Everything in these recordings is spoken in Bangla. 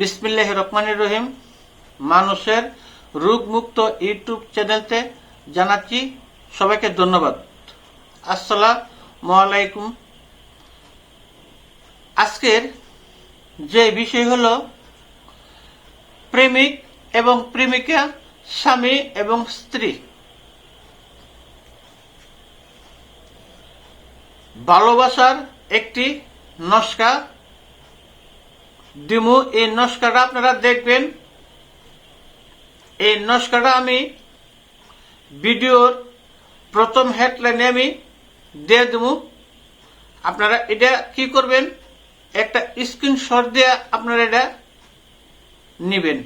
বিসমিল্লাহ রহমান রহিম। মানুষের রোগমুক্ত ইউটিউব চ্যানেলতে জানাচ্ছি সবাইকে ধন্যবাদ। আসসালাম আলাইকুম। আজকের যে বিষয় হল, প্রেমিক এবং প্রেমিকা, স্বামী এবং স্ত্রী। ভালোবাসার একটি নস্কা দিমু এই নস্কাটা আপনারা দেখবেন। এই নস্কাটা আমি ভিডিওর প্রথম হেডলাইনে আমি দিয়ে দেবো আপনারা এটা কি করবেন? একটা স্ক্রিনশট দিয়ে আপনারা এটা নেবেন।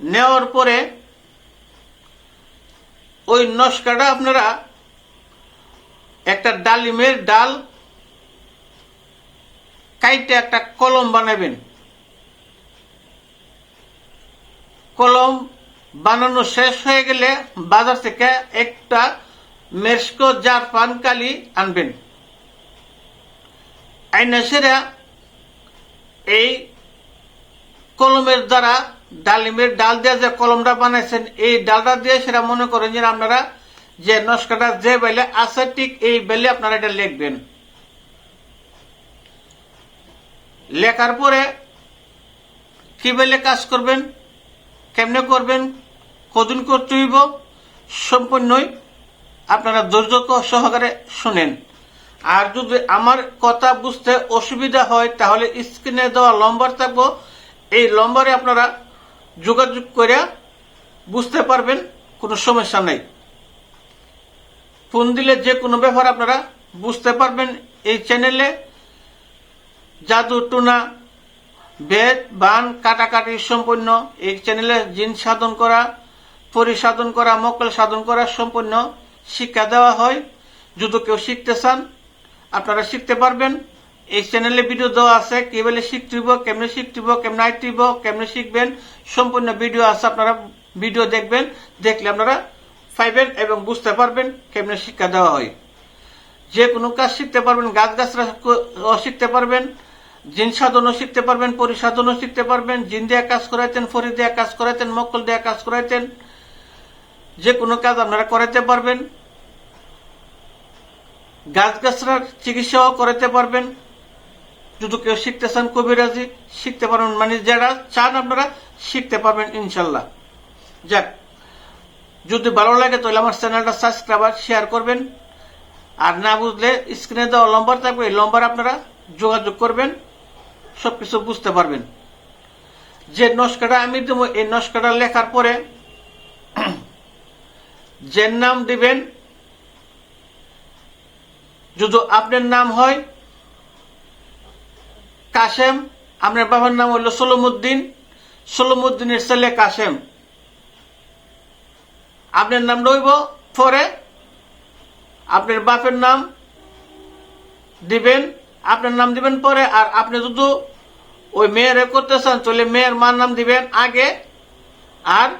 নেওয়ার পরে ওই নস্কাটা আপনারা একটা ডালিমের ডাল কাইটে একটা কলম বানাবেন। কলম বানানো শেষ হয়ে গেলে বাজার থেকে একটা মেস্কো জার পান কালি আনবেন। আইনা সেরা এই কলমের দ্বারা ডালিমের ডাল দিয়ে যে কলমটা বানাইছেন, এই ডালটা দিয়ে সেটা মনে করেন যে আপনারা যে নস্কাটা যে বেলে আছে, ঠিক এই বেলে আপনারা এটা লিখবেন। লেখার পরে কি বেলে কাজ করবেন, কেমনে করবেন কদিন করতে হইব, সম্পূর্ণই আপনারা ধৈর্য সহকারে শুনেন। আর যদি আমার কথা বুঝতে অসুবিধা হয়, তাহলে স্ক্রিনে দেওয়া লম্বার থাকব। এই লম্বারে আপনারা যোগাযোগ করে বুঝতে পারবেন, কোনো সমস্যা নেই। ফোন দিলে যে কোনো ব্যাপার আপনারা বুঝতে পারবেন এই চ্যানেলে। জাদু টুনা বেদ বান, কাটাকাটি সম্পূর্ণ এই চ্যানেলে জিন সাধন করা পরিসাধন করা মকল সাধন করা সম্পূর্ণ শিক্ষা দেওয়া হয়। যদি কেউ শিখতে চান, আপনারা শিখতে পারবেন। এই চ্যানেলে ভিডিও দেওয়া আছে কীভাবে শিখতেব কেমনে শিখতেব কেমনে আইটিব কেমনে শিখবেন, সম্পূর্ণ ভিডিও আছে, আপনারা ভিডিও দেখবেন, দেখলে আপনারা পাইবেন এবং বুঝতে পারবেন কেমনে শিক্ষা দেওয়া হয়। যে কোনো কাজ শিখতে পারবেন, গাছ গাছরা শিখতে পারবেন জিন সাধনও শিখতে পারবেন পরিসাধনও শিখতে পারবেন, জিন দেয়া কাজ করাইতেন, ফরি দেয়া কাজ করাইতেন, মক্কল দেয়া কাজ করাইতেন, যে কোনো কাজ আপনারা করাইতে পারবেন। গাছ গাছরার চিকিৎসাও করাতে পারবেন। যদি কেউ শিখতে চান কবিরাজি, শিখতে পারবেন মানে যারা চান আপনারা শিখতে পারবেন ইনশাল্লাহ। যাক, যদি ভালো লাগে তাহলে আমার চ্যানেলটা সাবস্ক্রাইব আর শেয়ার করবেন। আর না বুঝলে স্ক্রিনে দেওয়া নম্বর থাকবে, এই নম্বর আপনারা যোগাযোগ করবেন। সবকিছু বুঝতে পারবেন। যে নস্কাটা আমি দেবো, এই নস্কাটা লেখার পরে যে নাম দিবেন, যদি আপনার নাম হয় কাশেম, আপনার বাবার নাম হলো সলমুদ্দিন, সলমুদ্দিনের ছেলে কাশেম। আপনার নাম রইব পরে, আপনার বাপের নাম দিবেন আপনার নাম দিবেন পরে, আর আপনি যদি ওই মেয়ের করতে চান, তাহলে মেয়ের মার নাম দিবেন আগে, আর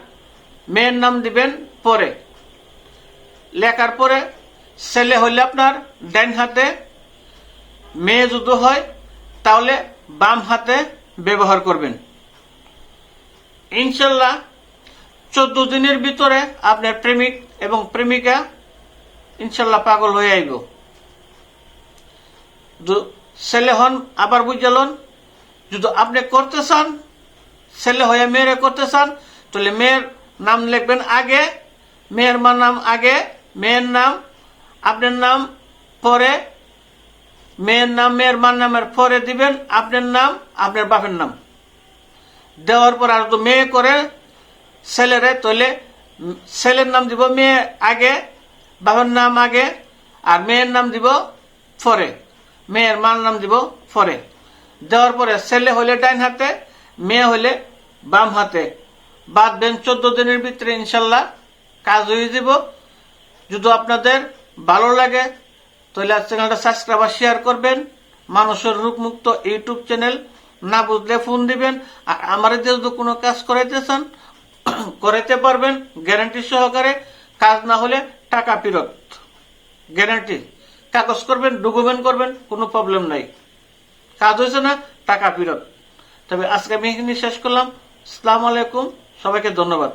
মেয়ের নাম দিবেন পরে। লেখার পরে ছেলে হইলে আপনার ডাইন হাতে, মেয়ে যদি হয়, তাহলে বাম হাতে ব্যবহার করবেন। ইনশাল্লাহ চোদ্দ দিনের ভিতরে আপনার প্রেমিক এবং প্রেমিকা ইনশাল্লাহ পাগল হয়ে আইব। ছেলে হন, আবার বুঝালন যদি আপনি করতে চান, ছেলে হয়ে মেয়েরে করতে চান, তাহলে মেয়ের নাম লিখবেন আগে, মেয়ের মার নাম আগে, মেয়ের নাম, আপনার নাম পরে, মেয়ের নাম, মেয়ের মার নামের পরে দিবেন, আপনার নাম, আপনার বাপের নাম। দেওয়ার পর আর তো মেয়ে করে ছেলেরে, তাহলে ছেলের নাম দিব মেয়ে আগে বাবার নাম আগে, আর মেয়ের নাম দিব পরে। মেয়ের মার নাম দিব পরে দেওয়ার পরে ছেলে হলে ডাইন হাতে, মেয়ে হলে বাম হাতে। বাদ দেন চোদ্দ দিনের ভিতরে ইনশাল্লাহ কাজ হয়ে যাব। যদি আপনাদের ভালো লাগে, তাহলে চ্যানেলটা সাবস্ক্রাইব আর শেয়ার করবেন। মানুষের রূপমুক্ত ইউটিউব চ্যানেল না বুঝলে ফোন দিবেন। আর আমার যদি কোনো কাজ করাইতে চান করাইতে পারবেন। গ্যারান্টি সহকারে কাজ না হলে টাকা ফেরত। গ্যারান্টি। কাগজ করবেন, ডকুমেন্ট করবেন, কোনো প্রবলেম নাই। কাজ হয়েছে না, টাকা ফেরত। তবে আজকে আমি এখানে শেষ করলাম। আসসালামু আলাইকুম, সবাইকে ধন্যবাদ।